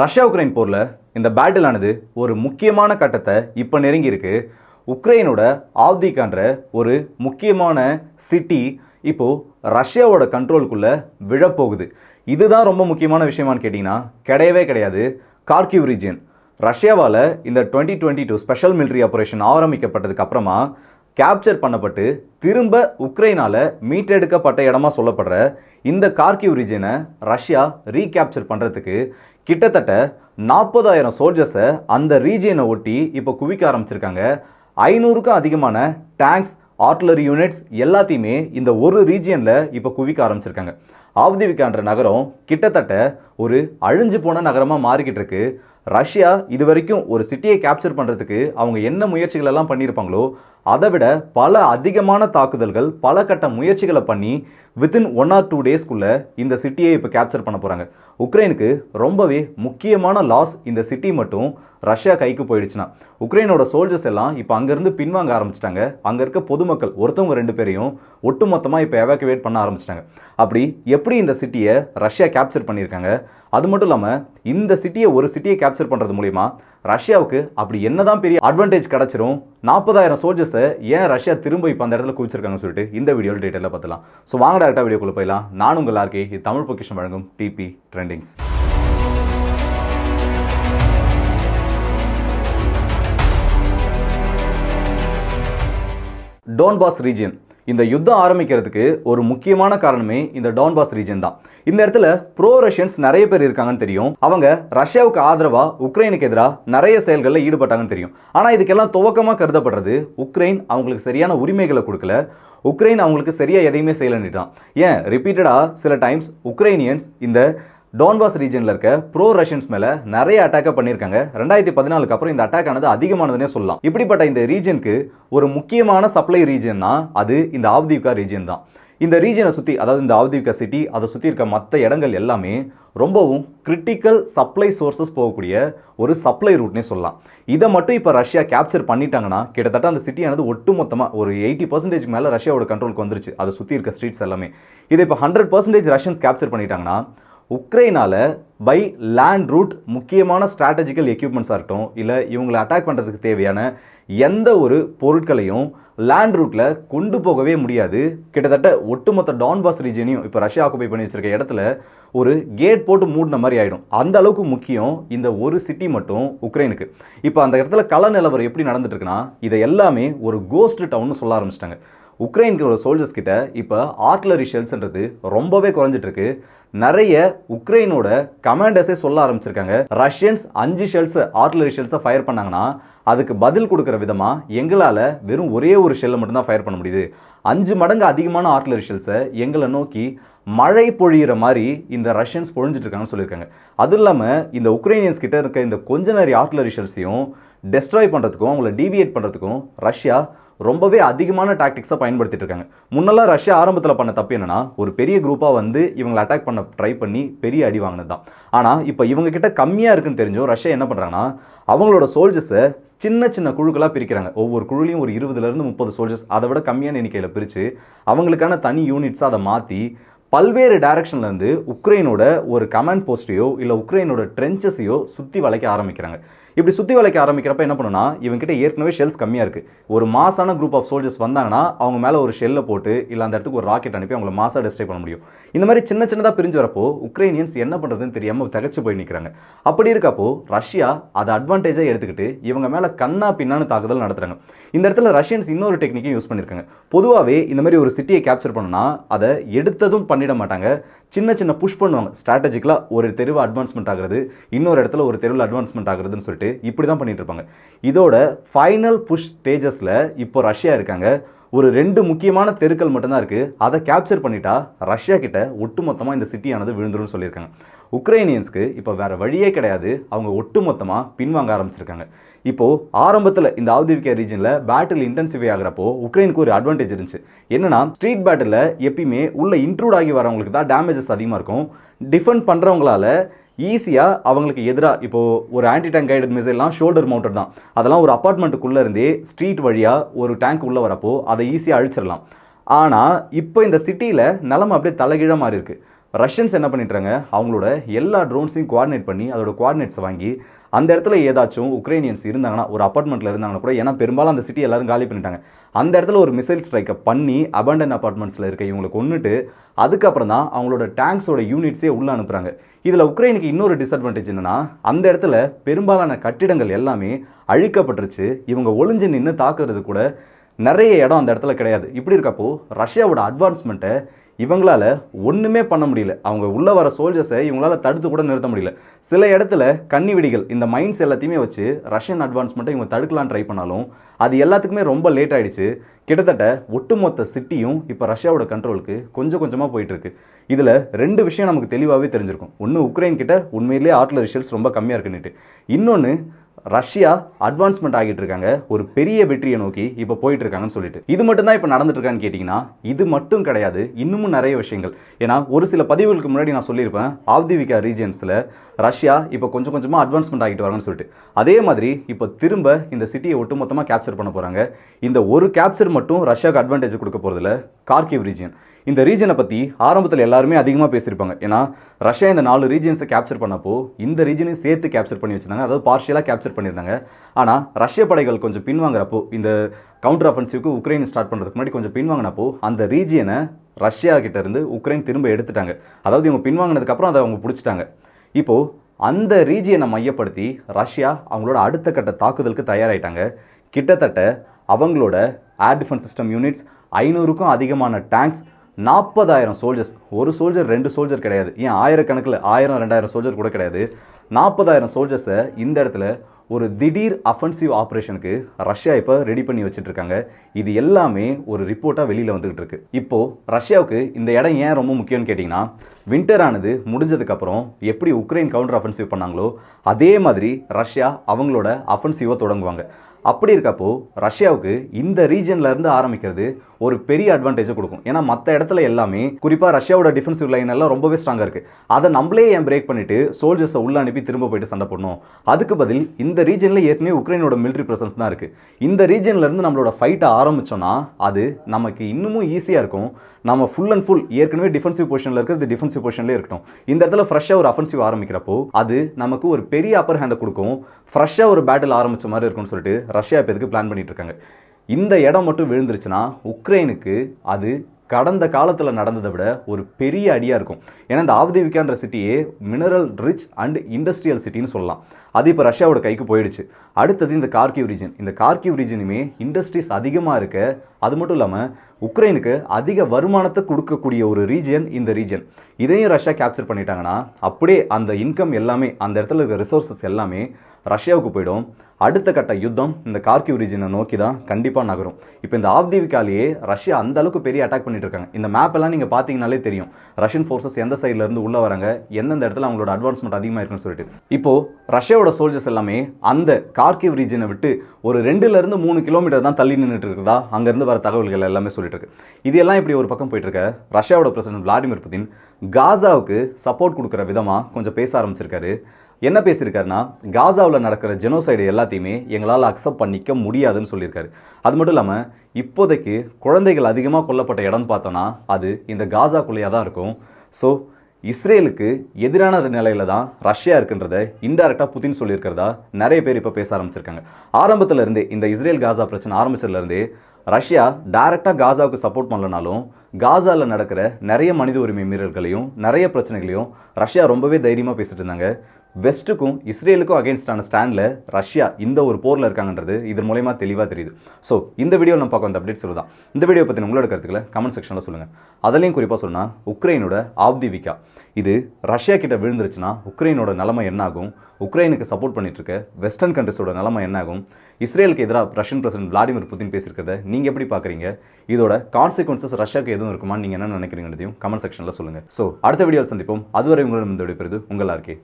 Russia Ukraine போரில் இந்த battle ஆனது ஒரு முக்கியமான கட்டத்தை இப்போ நெருங்கி இருக்கு உக்ரைனோட ஆவ்திகான்ற ஒரு முக்கியமான சிட்டி இப்போது ரஷ்யாவோட கண்ட்ரோலுக்குள்ளே விழப்போகுது. இதுதான் ரொம்ப முக்கியமான விஷயமான்னு கேட்டிங்கன்னா கிடையவே கிடையாது. கார்கிவ் ரீஜியன் ரஷ்யாவால் இந்த twenty twenty two special military operation ஆரம்பிக்கப்பட்டதுக்கு அப்புறமா கேப்சர் பண்ணப்பட்டு திரும்ப உக்ரைனால மீட்டெடுக்கப்பட்ட இடமா சொல்லப்படுற இந்த கார்கிவ் ரீஜனை ரஷ்யா ரீகேப்சர் பண்ணுறதுக்கு கிட்டத்தட்ட நாற்பதாயிரம் சோல்ஜர்ஸை அந்த ரீஜியனை ஒட்டி இப்போ குவிக்க ஆரம்பிச்சிருக்காங்க. ஐநூறுக்கும் அதிகமான டேங்க்ஸ் ஆர்ட்லரி யூனிட்ஸ் எல்லாத்தையுமே இந்த ஒரு ரீஜியனில் இப்போ குவிக்க ஆரம்பிச்சிருக்காங்க. ஆவ்திவிக்கான்ற நகரம் கிட்டத்தட்ட ஒரு அழிஞ்சு போன நகரமாக மாறிக்கிட்டு இருக்கு. ரஷ்யா இது வரைக்கும் ஒரு சிட்டியை கேப்சர் பண்ணுறதுக்கு அவங்க என்ன முயற்சிகள் எல்லாம் பண்ணியிருப்பாங்களோ அதை விட பல அதிகமான தாக்குதல்கள் பல கட்ட முயற்சிகளை பண்ணி வித்தின் ஒன் ஆர் டூ டேஸ்க்குள்ளே இந்த சிட்டியை இப்போ கேப்சர் பண்ண போகிறாங்க உக்ரைனுக்கு ரொம்பவே முக்கியமான லாஸ் இந்த சிட்டி மட்டும் ரஷ்யா கைக்கு போயிடுச்சுன்னா. உக்ரைனோட சோல்ஜர்ஸ் எல்லாம் இப்போ அங்கேருந்து பின்வாங்க ஆரம்பிச்சிட்டாங்க. அங்கே இருக்க பொதுமக்கள் ஒருத்தவங்க ரெண்டு பேரையும் ஒட்டுமொத்தமாக இப்போ எவாக்குவேட் பண்ண ஆரம்பிச்சிட்டாங்க. அப்படி எப்படி இந்த சிட்டியை ரஷ்யா கேப்சர் பண்ணியிருக்காங்க? அது மட்டும் இல்லாமல் இந்த சிட்டியை ஒரு சிட்டியை கேப்சர் பண்ணுறது மூலிமா ரஷ்யாவுக்கு அப்படி என்னதான் பெரிய அட்வான்டேஜ் கிடச்சிரும் நாற்பதாயிரம் சோல்ஜர்ஸை ஏன் ரஷ்யா திரும்ப இப்போ அந்த இடத்துல குவிச்சிருக்காங்கன்னு சொல்லிட்டு இந்த வீடியோவில் டீட்டெயிலாக பார்த்துலாம் ஸோ வாங்க டேரக்டாக வீடியோக்குள்ளே போயிடலாம். நான் உங்கள் ஆர்கே இது தமிழ் பொக்கிஷன் வழங்கும் டிபி ட்ரெண்டிங்ஸ் டோன்பாஸ் ரீஜியன் இந்த யுத்தம் ஆரம்பிக்கிறதுக்கு ஒரு முக்கியமான காரணமே இந்த டான்பாஸ் ரீஜன் தான். இந்த இடத்துல ப்ரோ ரஷ்யன்ஸ் நிறைய பேர் இருக்காங்கன்னு தெரியும். அவங்க ரஷ்யாவுக்கு ஆதரவாக உக்ரைனுக்கு எதிராக நிறைய செயல்களில் ஈடுபட்டாங்கன்னு தெரியும். ஆனால் இதுக்கெல்லாம் துவக்கமாக கருதப்படுறது உக்ரைன் அவங்களுக்கு சரியான உரிமைகளை கொடுக்கல. உக்ரைன் அவங்களுக்கு சரியாக எதையுமே செய்யலன்னு தான் ஏன்? ரிப்பீட்டடாக சில டைம்ஸ் உக்ரைனியன்ஸ் இந்த டோன்பாஸ் ரீஜனில் இருக்க ப்ரோ ரஷ்யன்ஸ் மேலே நிறைய அட்டாக்கை பண்ணியிருக்காங்க. ரெண்டாயிரத்தி பதினாலுக்கு அப்புறம் இந்த அட்டாக் ஆனது அதிகமானதுனே சொல்லலாம். இப்படிப்பட்ட இந்த ரீஜனுக்கு ஒரு முக்கியமான சப்ளை ரீஜன்னா அது இந்த ஆவ்தீவ்கா ரீஜன் தான். இந்த ரீஜனை சுற்றி அதாவது இந்த ஆவ்தீவ்கா சிட்டி அதை சுற்றி இருக்க மற்ற இடங்கள் எல்லாமே ரொம்பவும் கிரிட்டிக்கல் சப்ளை சோர்சஸ் போகக்கூடிய ஒரு சப்ளை ரூட்னே சொல்லலாம். இதை மட்டும் இப்போ ரஷ்யா கேப்சர் பண்ணிட்டாங்கன்னா கிட்டத்தட்ட அந்த சிட்டியானது ஒட்டுமொத்தமாக ஒரு எயிட்டி பர்சன்டேஜ் மேலே ரஷ்யாவோட கண்ட்ரோலுக்கு வந்துருச்சு. அதை சுற்றி இருக்க ஸ்ட்ரீட்ஸ் எல்லாமே. இதை இப்போ ஹண்ட்ரட் பர்சன்டேஜ் ரஷ்யன்ஸ் கேப்சர் பண்ணிட்டாங்கன்னா உக்ரைனால் பை லேண்ட் ரூட் முக்கியமான ஸ்ட்ராட்டஜிக்கல் எக்யூப்மெண்ட்ஸாக இருக்கட்டும் இல்லை இவங்களை அட்டாக் பண்ணுறதுக்கு தேவையான எந்த ஒரு பொருட்களையும் லேண்ட் ரூட்டில் கொண்டு போகவே முடியாது. கிட்டத்தட்ட ஒட்டுமொத்த டான்பாஸ் ரீஜனையும் இப்போ ரஷ்யா ஆக்குபை பண்ணி வச்சிருக்க இடத்துல ஒரு கேட் போட்டு மூடின மாதிரி ஆகிடும் அந்த அளவுக்கு முக்கியம் இந்த ஒரு சிட்டி மட்டும் உக்ரைனுக்கு. இப்போ அந்த இடத்துல கள நிலவரம் எப்படி நடந்துட்டுருக்குன்னா இதை எல்லாமே ஒரு கோஸ்ட் டவுன்னு சொல்ல ஆரம்பிச்சிட்டாங்க. உக்ரைனுக்கு சோல்ஜர்ஸ் கிட்ட இப்போ ஆர்ட்லரி ஷெல்ஸ்ன்றது ரொம்பவே குறைஞ்சிட்ருக்கு. நிறைய உக்ரைனோட கமாண்டர்ஸே சொல்ல ஆரம்பிச்சிருக்காங்க. ரஷ்யன்ஸ் அஞ்சு ஷெல்ஸை ஆர்ட்லரி ஷெல்ஸை ஃபயர் பண்ணாங்கன்னா அதுக்கு பதில் கொடுக்குற விதமாக எங்களால் வெறும் ஒரே ஒரு ஷெல்லை மட்டும்தான் ஃபயர் பண்ண முடியுது. அஞ்சு மடங்கு அதிகமான ஆர்ட்லரி ஷெல்ஸை எங்களை நோக்கி மழை பொழியிற மாதிரி இந்த ரஷ்யன்ஸ் பொழிஞ்சிட்டு இருக்காங்கன்னு சொல்லியிருக்காங்க. அதுவும் இல்லாமல் இந்த உக்ரைனியன்ஸ் கிட்ட இருக்க இந்த கொஞ்ச நேரி ஆர்ட்லரி ஷெல்ஸையும் டெஸ்ட்ராய் பண்ணுறதுக்கும் அவங்கள டீவியேட் பண்ணுறதுக்கும் ரஷ்யா ரொம்பவே அதிகமான டாக்டிக்ஸை பயன்படுத்திட்டு இருக்காங்க. முன்னெல்லாம் ரஷ்யா ஆரம்பத்தில் பண்ண தப்பு என்னன்னா ஒரு பெரிய குரூப்பாக வந்து இவங்களை அட்டாக் பண்ண ட்ரை பண்ணி பெரிய அடி வாங்கினது தான். ஆனால் இப்போ இவங்க கிட்ட கம்மியாக இருக்குன்னு தெரிஞ்சோ ரஷ்யா என்ன பண்ணுறாங்கன்னா அவங்களோட சோல்ஜர்ஸை சின்ன சின்ன குழுக்களாக பிரிக்கிறாங்க. ஒவ்வொரு குழுலையும் ஒரு இருபதுலேருந்து முப்பது சோல்ஜர்ஸ் அதை விட கம்மியான எண்ணிக்கையில் பிரித்து அவங்களுக்கான தனி யூனிட்ஸாக அதை மாற்றி பல்வேறு டைரக்ஷன்லேருந்து உக்ரைனோட ஒரு கமாண்ட் போஸ்ட்டையோ இல்லை உக்ரைனோட ட்ரென்ச்சஸையோ சுற்றி வளைக்க ஆரம்பிக்கிறாங்க. இப்படி சுற்றி வளைக்க ஆரம்பிக்கிறப்ப என்ன பண்ணுன்னா இவங்ககிட்ட ஏற்கனவே ஷெல்ஸ் கம்மியாக இருக்குது ஒரு மாசான குரூப் ஆஃப் சோல்ஜர்ஸ் வந்தாங்கன்னா அவங்க மேலே ஒரு ஷெல்லை போட்டு இல்லை அந்த இடத்துக்கு ஒரு ராக்கெட் அனுப்பி அவங்கள மாசாக டெஸ்ட்ரை பண்ண முடியும். இந்த மாதிரி சின்ன சின்னதாக பிரிஞ்சு வரப்போ உக்ரைனியன்ஸ் என்ன பண்ணுறதுன்னு தெரியாமல் தகச்சு போய் நிற்கிறாங்க அப்படி இருக்கப்போ ரஷ்யா அதை அட்வான்டேஜாக எடுத்துக்கிட்டு இவங்க மேலே கண்ணா பின்னான்னு தாக்குதல் நடத்துகிறாங்க இந்த இடத்துல ரஷ்யன்ஸ் இன்னொரு டெக்னிக்கையும் யூஸ் பண்ணியிருக்காங்க. பொதுவாகவே இந்த மாதிரி ஒரு சிட்டியை கேப்சர் பண்ணனா அதை எடுத்ததும் பண்ணிட மாட்டாங்க. சின்ன சின்ன புஷ் பண்ணுவாங்க. ஸ்ட்ராட்டஜிக்கலாக ஒரு தெருவு அட்வான்ஸ்மெண்ட் ஆகுறது இன்னொரு இடத்துல ஒரு தெருவில் அட்வான்ஸ்மெண்ட் ஆகுறதுன்னு சொல்லிட்டு இப்படி தான் பண்ணிட்டு இருப்பாங்க. இதோட ஃபைனல் புஷ் ஸ்டேஜஸில் இப்போ ரஷ்யா இருக்காங்க. ஒரு ரெண்டு முக்கியமான தெருக்கள் மட்டும்தான் இருக்குது அதை கேப்சர் பண்ணிட்டா ரஷ்யா கிட்ட ஒட்டுமொத்தமாக இந்த சிட்டியானது விழுந்துரும்னு சொல்லியிருக்காங்க. உக்ரைனியன்ஸ்க்கு இப்போ வேற வழியே கிடையாது. அவங்க ஒட்டுமொத்தமாக பின்வாங்க ஆரம்பிச்சிருக்காங்க. இப்போது ஆரம்பத்தில் இந்த ஆவ்திவிகா ரீஜனில் பேட்டில் இன்டென்சிஃபை ஆகிறப்போ உக்ரைனுக்கு ஒரு அட்வான்டேஜ் இருந்துச்சு. என்னன்னா ஸ்ட்ரீட் பேட்டில் எப்பயுமே உள்ள இன்க்ளூட் ஆகி வரவங்களுக்கு தான் டேமேஜஸ் அதிகமாக இருக்கும். டிஃபெண்ட் பண்ணுறவங்களால ஈஸியாக அவங்களுக்கு எதிராக இப்போது ஒரு ஆன்டி டேங்க் கைடட் மிசைல்லாம் ஷோல்டர் மவுண்டட் தான். அதெல்லாம் ஒரு அப்பார்ட்மெண்ட்டுக்குள்ளே இருந்தே ஸ்ட்ரீட் வழியாக ஒரு டேங்க் உள்ளே வரப்போ அதை ஈஸியாக அழிச்சிடலாம் ஆனால் இப்போ இந்த சிட்டியில் நிலமை அப்படியே தலைகீழ மாறி இருக்குது ரஷ்யன்ஸ் என்ன பண்ணிட்டாங்க? அவங்களோட எல்லா ட்ரோன்ஸையும் குவாடினேட் பண்ணி அதோட குவாடினேட்ஸ் வாங்கி அந்த இடத்துல ஏதாச்சும் உக்ரைனியன்ஸ் இருந்தாங்கன்னா ஒரு அப்பார்ட்மெண்ட்டில் இருந்தாங்கன்னா கூட ஏன்னா பெரும்பாலும் அந்த சிட்டி எல்லாரும் காலி பண்ணிட்டாங்க. அந்த இடத்துல ஒரு மிசைல் ஸ்ட்ரைக்கை பண்ணி அபண்டன் அப்பார்ட்மெண்ட்ஸில் இருக்க இவங்களை கொண்டுட்டு அதுக்கப்புறம் தான் அவங்களோட டேங்க்ஸோட யூனிட்ஸே உள்ளே அனுப்புகிறாங்க இதில் உக்ரைனுக்கு இன்னொரு டிஸ்அட்வான்டேஜ் என்னன்னா அந்த இடத்துல பெரும்பாலான கட்டிடங்கள் எல்லாமே அழிக்கப்பட்டுருச்சு. இவங்க ஒளிஞ்சு நின்று தாக்குறது கூட நிறைய இடம் அந்த இடத்துல கிடையாது. இப்படி இருக்கப்போ ரஷ்யாவோட அட்வான்ஸ்மெண்ட்டை இவங்களால ஒன்றுமே பண்ண முடியல. அவங்க உள்ளே வர சோல்ஜர்ஸை இவங்களால் தடுத்து கூட நிறுத்த முடியல. சில இடத்துல கன்னி வெடிகள் இந்த மைண்ட்ஸ் எல்லாத்தையுமே வச்சு ரஷ்யன் அட்வான்ஸ்மெண்ட்டை இவங்க தடுக்கலாம் ட்ரை பண்ணாலும் அது எல்லாத்துக்குமே ரொம்ப லேட் ஆகிடுச்சு கிட்டத்தட்ட ஒட்டுமொத்த சிட்டியும் இப்போ ரஷ்யாவோட கண்ட்ரோலுக்கு கொஞ்சம் கொஞ்சமாக போயிட்டுருக்கு. இதில் ரெண்டு விஷயம் நமக்கு தெளிவாகவே தெரிஞ்சிருக்கும். ஒன்று உக்ரைன் கிட்ட உண்மையிலேயே ஆர்ட்லரி ஷெல்ஸ் ரொம்ப கம்மியாக இருக்குன்னுட்டு. இன்னொன்று ரஷ்யா அட்வான்ஸ்மெண்ட் ஆகிட்டு இருக்காங்க ஒரு பெரிய வெற்றியை நோக்கி இப்போ போயிட்டு இருக்காங்கன்னு சொல்லிட்டு. இது மட்டும் தான் இப்போ நடந்துட்டு இருக்கான்னு கேட்டிங்கன்னா இது மட்டும் கிடையாது. இன்னமும் நிறைய விஷயங்கள். ஏன்னா ஒரு சில பதிவுகளுக்கு முன்னாடி நான் சொல்லியிருப்பேன். ஆவ்திவிகா ரீஜன்ஸில் ரஷ்யா இப்போ கொஞ்சம் கொஞ்சமாக அட்வான்ஸ்மெண்ட் ஆகிட்டு வராங்கன்னு சொல்லிட்டு. அதே மாதிரி இப்போ திரும்ப இந்த சிட்டியை ஒட்டுமொத்தமாக கேப்சர் பண்ண போகிறாங்க இந்த ஒரு கேப்சர் மட்டும் ரஷ்யாவுக்கு அட்வான்டேஜ் கொடுக்க போகிறதுல கார்கிவ் ரீஜியன் இந்த ரீஜனை பற்றி ஆரம்பத்தில் எல்லாருமே அதிகமாக பேசியிருப்பாங்க. ஏன்னா ரஷ்யா இந்த நாலு ரீஜன்ஸை கேப்சர் பண்ணப்போ இந்த ரீஜனையும் சேர்த்து கேப்சர் பண்ணி வச்சிருந்தாங்க. அதாவது பார்ஷியலாக கேப்சர் பண்ணியிருந்தாங்க. ஆனால் ரஷ்ய படைகள் கொஞ்சம் பின்வாங்குறப்போ இந்த கவுண்டர் அஃபென்சிவ்க்கு உக்ரைன் ஸ்டார்ட் பண்ணுறதுக்கு முன்னாடி கொஞ்சம் பின்வாங்கினப்போ அந்த ரீஜியனை ரஷ்யா கிட்டேருந்து உக்ரைன் திரும்ப எடுத்துட்டாங்க. அதாவது இவங்க பின்வாங்கினதுக்கப்புறம் அதை அவங்க பிடிச்சிட்டாங்க. இப்போது அந்த ரீஜியனை மையப்படுத்தி ரஷ்யா அவங்களோட அடுத்த கட்ட தாக்குதலுக்கு தயாராகிட்டாங்க கிட்டத்தட்ட அவங்களோட ஏர் டிஃபென்ஸ் சிஸ்டம் யூனிட்ஸ் ஐநூறுக்கும் அதிகமான டேங்க்ஸ் நாற்பதாயிரம் சோல்ஜர்ஸ் ஒரு சோல்ஜர் ரெண்டு சோல்ஜர் கிடையாது. ஏன் ஆயிரக்கணக்கில் ஆயிரம் ரெண்டாயிரம் சோல்ஜர் கூட கிடையாது. நாற்பதாயிரம் சோல்ஜர்ஸை இந்த இடத்துல ஒரு திடீர் அஃபென்சிவ் ஆப்ரேஷனுக்கு ரஷ்யா இப்போ ரெடி பண்ணி வச்சுட்டு இருக்காங்க இது எல்லாமே ஒரு ரிப்போர்ட்டாக வெளியில் வந்துகிட்டு இருக்கு. இப்போ ரஷ்யாவுக்கு இந்த இடம் ஏன் ரொம்ப முக்கியம்னு கேட்டிங்கன்னா வின்டர் ஆனது முடிஞ்சதுக்கப்புறம் எப்படி உக்ரைன் கவுண்டர் அஃபென்சிவ் பண்ணாங்களோ அதே மாதிரி ரஷ்யா அவங்களோட அஃபென்சிவை தொடங்குவாங்க. அப்படி இருக்கப்போ ரஷ்யாவுக்கு இந்த ரீஜன்ல இருந்து ஆரம்பிக்கிறது ஒரு பெரிய அட்வான்டேஜை கொடுக்கும். ஏன்னா மற்ற இடத்துல எல்லாமே குறிப்பாக ரஷ்யாவோட டிஃபென்சிவ் லைன் எல்லாம் ரொம்பவே ஸ்ட்ராங்காக இருக்கு. அதை நம்மளே ஏன் பிரேக் பண்ணிட்டு சோல்ஜர்ஸை உள்ள அனுப்பி திரும்ப போயிட்டு சண்டை போடணும்? அதுக்கு பதில் இந்த ரீஜனில் ஏற்கனவே உக்ரைனோட மிலிட்ரி ப்ரெசன்ஸ் தான் இருக்கு. இந்த ரீஜன்ல இருந்து நம்மளோட ஃபைட்டை ஆரம்பிச்சோம்னா அது நமக்கு இன்னமும் ஈஸியாக இருக்கும். நம்ம ஃபுல் அண்ட் ஃபுல் ஏற்கனவே டிஃபென்சிவ் பொசிஷனில் இருக்கிறது டிஃபென்சிவ் பொசிஷன்லேயே இருக்கட்டும். இந்த இடத்துல ஃப்ரெஷ்ஷாக ஒரு அஃபென்சிவ் ஆரம்பிக்கிறப்போ அது நமக்கு ஒரு பெரிய அப்பர் ஹேண்டை கொடுக்கும். ஃப்ரெஷ்ஷாக ஒரு பேட்டில் ஆரம்பிச்ச மாதிரி இருக்கும்னு சொல்லிட்டு ரஷ்யா இப்போ இதுக்கு பிளான் பண்ணிட்டு இருக்காங்க இந்த இடம் மட்டும் விழுந்துருச்சுன்னா உக்ரைனுக்கு அது கடந்த காலத்தில் நடந்ததை விட ஒரு பெரிய அடியாக இருக்கும். ஏன்னா இந்த ஆவதேவிக்கான்ற சிட்டியே மினரல் ரிச் அண்ட் இண்டஸ்ட்ரியல் சிட்டின்னு சொல்லலாம். அது இப்போ ரஷ்யாவோட கைக்கு போயிடுச்சு. அடுத்தது இந்த கார்கிவ் ரீஜன் இந்த கார்கிவ் ரீஜனுமே இண்டஸ்ட்ரீஸ் அதிகமாக இருக்க அது மட்டும் இல்லாமல் உக்ரைனுக்கு அதிக வருமானத்தை கொடுக்கக்கூடிய ஒரு ரீஜன் இந்த ரீஜன் இதையும் ரஷ்யா கேப்சர் பண்ணிட்டாங்கன்னா அப்படியே அந்த இன்கம் எல்லாமே அந்த இடத்துல இருக்கிற ரிசோர்ஸஸ் எல்லாமே ரஷ்யாவுக்கு போயிடும். அடுத்த கட்ட யுத்தம் இந்த கார்கிவ் ரீஜனை நோக்கி தான் கண்டிப்பாக நகரும். இப்போ இந்த ஆப்தீவிக்காலேயே ரஷ்யா அந்த அளவுக்கு பெரிய அட்டாக் பண்ணிட்டு இருக்காங்க. இந்த மேப்பெல்லாம் நீங்கள் பார்த்தீங்கனாலே தெரியும். ரஷ்யன் ஃபோர்ஸஸ் எந்த சைட்லேருந்து உள்ளே வராங்க எந்தெந்த இடத்துல அவங்களோட அட்வான்ஸ்மெண்ட் அதிகமாக இருக்குன்னு சொல்லிட்டு. இப்போ ரஷ்யாவோட சோல்ஜர்ஸ் எல்லாமே அந்த கார்கிவ் ரீஜனை விட்டு ஒரு ரெண்டுலேருந்து மூணு கிலோமீட்டர் தான் தள்ளி நின்றுட்டு இருக்குதா? அங்கேருந்து வர தகவல்கள் எல்லாமே சொல்லிட்டு இருக்கு. இது எல்லாம் இப்படி ஒரு பக்கம் போயிட்டு இருக்க. ரஷ்யாவோட பிரசிடென்ட் விளாடிமிர் புதின் காசாவுக்கு சப்போர்ட் கொடுக்குற விதமாக கொஞ்சம் பேச ஆரம்பிச்சிருக்காரு. என்ன பேசியிருக்காருன்னா காசாவில் நடக்கிற ஜெனோசைடு எல்லாத்தையுமே எங்களால் அக்செப்ட் பண்ணிக்க முடியாதுன்னு சொல்லியிருக்காரு. அது மட்டும் இல்லாமல் இப்போதைக்கு குழந்தைகள் அதிகமாக கொல்லப்பட்ட இடம்னு பார்த்தோன்னா அது இந்த காசாக்குள்ளேயே தான் இருக்கும். ஸோ இஸ்ரேலுக்கு எதிரான நிலையில தான் ரஷ்யா இருக்குன்றத இன்டெரக்டாக புதின் சொல்லியிருக்கிறதா நிறைய பேர் இப்போ பேச ஆரம்பிச்சிருக்காங்க. ஆரம்பத்தில் இருந்தே இந்த இஸ்ரேல் காசா பிரச்சனை ஆரம்பிச்சதுலேருந்தே ரஷ்யா டைரெக்டாக காசாவுக்கு சப்போர்ட் பண்ணலனாலும் காசாவில் நடக்கிற நிறைய மனித உரிமை மீறல்களையும் நிறைய பிரச்சனைகளையும் ரஷ்யா ரொம்பவே தைரியமாக பேசிட்டு இருந்தாங்க. வெஸ்ட்டுக்கும் இஸ்ரேலுக்கும் அகேன்ஸ்டான ஸ்டாண்டில் ரஷ்யா இந்த ஒரு போரில் இருக்காங்கன்றது இதன் மூலயமா தெளிவாக தெரியுது. ஸோ இந்த வீடியோ நம்ம பார்க்க வந்த அப்டேட் சொல்லுதான் இந்த வீடியோ பற்றி உங்களோட கருத்துக்களை கமெண்ட் செக்ஷனில் சொல்லுங்கள் அதுலேயும் குறிப்பாக சொன்னால் உக்ரைனோட ஆப்திவிகா இது ரஷ்யா கிட்ட விழுந்துருச்சுன்னா உக்ரைனோட நிலைமை என்னாகும்? உக்ரைனுக்கு சப்போர்ட் பண்ணிட்டு இருக்க வெஸ்டர்ன் கண்ட்ரிஸோட நிலைமை என்னாகும்? இஸ்ரேலுக்கு எதிராக ரஷ்யன் பிரசிடென்ட் விளாடிமிர் புதின் பேசியிருக்கிறத நீங்கள் எப்படி பார்க்குறீங்க? இதோட கான்சிக்வன்சஸ் ரஷ்யாவுக்கு எதுவும் இருக்குமா நீங்கள் என்ன நினைக்கிறீங்கன்றதையும் கமெண்ட் செக்ஷனில் சொல்லுங்கள் ஸோ அடுத்த வீடியோவில் சந்திப்போம். அதுவரை உங்களிடம் இந்த விடைபெறுது உங்கள் ஆர்கே